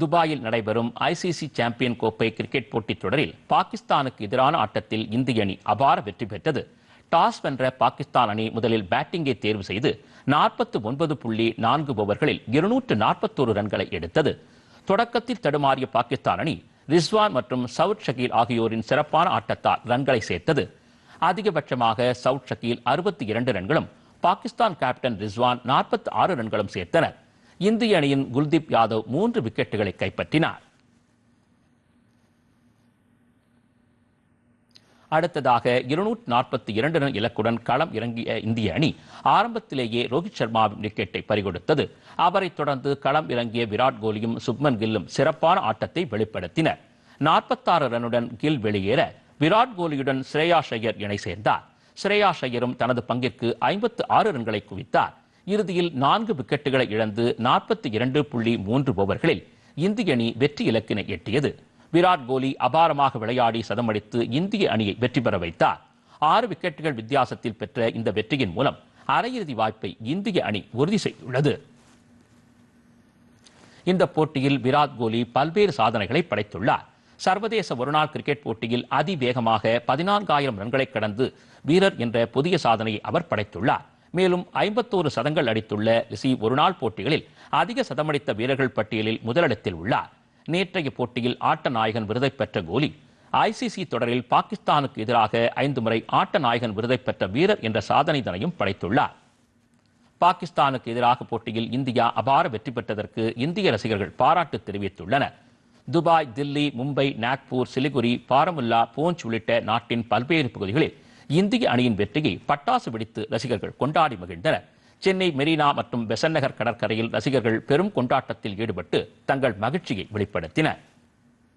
துபாயில் நடைபெறும் ICC champion கோப்பை கிரிக்கெட் போட்டித் தொடரில் பாகிஸ்தானுக்கு எதிரான ஆட்டத்தில் இந்திய அணி அபார வெற்றி பெற்றது. டாஸ் வென்ற பாகிஸ்தான் அணி முதலில் பேட்டிங்கை தேர்வு செய்து நாற்பத்து ஒன்பது புள்ளி நான்கு ஓவர்களில் இருநூற்று நாற்பத்தோரு ரன்களை எடுத்தது. தொடக்கத்தில் தடுமாறிய பாகிஸ்தான் அணி ரிஸ்வான் மற்றும் சவுத் ஷகீல் ஆகியோரின் சிறப்பான ஆட்டத்தால் ரன்களை சேர்த்தது. அதிகபட்சமாக சவுத் ஷகீல் அறுபத்தி இரண்டு ரன்களும் பாகிஸ்தான் கேப்டன் ரிஸ்வான் நாற்பத்தி ஆறு ரன்களும் சேர்த்தனர். இந்திய அணியின் குல்தீப் யாதவ் மூன்று விக்கெட்டுகளை கைப்பற்றினார். அடுத்ததாக இருநூற்று நாற்பத்தி இரண்டு ரன் இலக்குடன் களம் இறங்கிய இந்திய அணி ஆரம்பத்திலேயே ரோஹித் சர்மாவின் விக்கெட்டை பறிகொடுத்தது. அவரைத் தொடர்ந்து களம் இறங்கிய விராட் கோலியும் சுப்மன் கில்லும் சிறப்பான ஆட்டத்தை வெளிப்படுத்தினர். நாற்பத்தாறு ரன்னுடன் கில் வெளியேற விராட் கோலியுடன் ஸ்ரேயா ஷையர் இணை சேர்ந்தார். ஸ்ரேயா ஷையரும் தனது பங்கிற்கு ஐம்பத்து ஆறு ரன்களை குவித்தார். இறுதியில் நான்கு விக்கெட்டுகளை இழந்து நாற்பத்தி இரண்டு புள்ளி மூன்று ஓவர்களில் இந்திய அணி வெற்றி இலக்கினை எட்டியது. விராட் கோலி அபாரமாக விளையாடி சதமடித்து இந்திய அணியை வெற்றி பெற வைத்தார். ஆறு விக்கெட்டுகள் வித்தியாசத்தில் பெற்ற இந்த வெற்றியின் மூலம் அரையிறுதி வாய்ப்பை இந்திய அணி உறுதி செய்துள்ளது. இந்த போட்டியில் விராட் கோலி பல்வேறு சாதனைகளை படைத்துள்ளார். சர்வதேச ஒருநாள் கிரிக்கெட் போட்டியில் அதிவேகமாக பதினான்காயிரம் ரன்களை கடந்து வீரர் என்ற புதிய சாதனையை அவர் படைத்துள்ளார். மேலும் ஐம்பத்தோரு சதங்கள் அடித்துள்ள ரிஷி ஒருநாள் போட்டிகளில் அதிக சதமடித்த வீரர்கள் பட்டியலில் முதலிடத்தில் உள்ளார். நேற்றைய போட்டியில் ஆட்ட நாயகன் விருதை பெற்ற கோலி ஐசிசி தொடரில் பாகிஸ்தானுக்கு எதிராக ஐந்து முறை ஆட்ட நாயகன் விருதை பெற்ற வீரர் என்ற சாதனைதனையும் படைத்துள்ளார். பாகிஸ்தானுக்கு எதிராக போட்டியில் இந்தியா அபார வெற்றி பெற்றதற்கு இந்திய ரசிகர்கள் பாராட்டு தெரிவித்துள்ளனர். துபாய் தில்லி மும்பை நாக்பூர் சிலிகுரி பாரமுல்லா பூஞ்ச் உள்ளிட்ட நாட்டின் பல்வேறு பகுதிகளில் இந்திய அணியின் வெற்றியை பட்டாசு வெடித்து ரசிகர்கள் கொண்டாடி மகிழ்ந்தனர். சென்னை மெரினா மற்றும் பெசன் நகர் கடற்கரையில் ரசிகர்கள் பெரும் கொண்டாட்டத்தில் ஈடுபட்டு தங்கள் மகிழ்ச்சியை வெளிப்படுத்தினர்.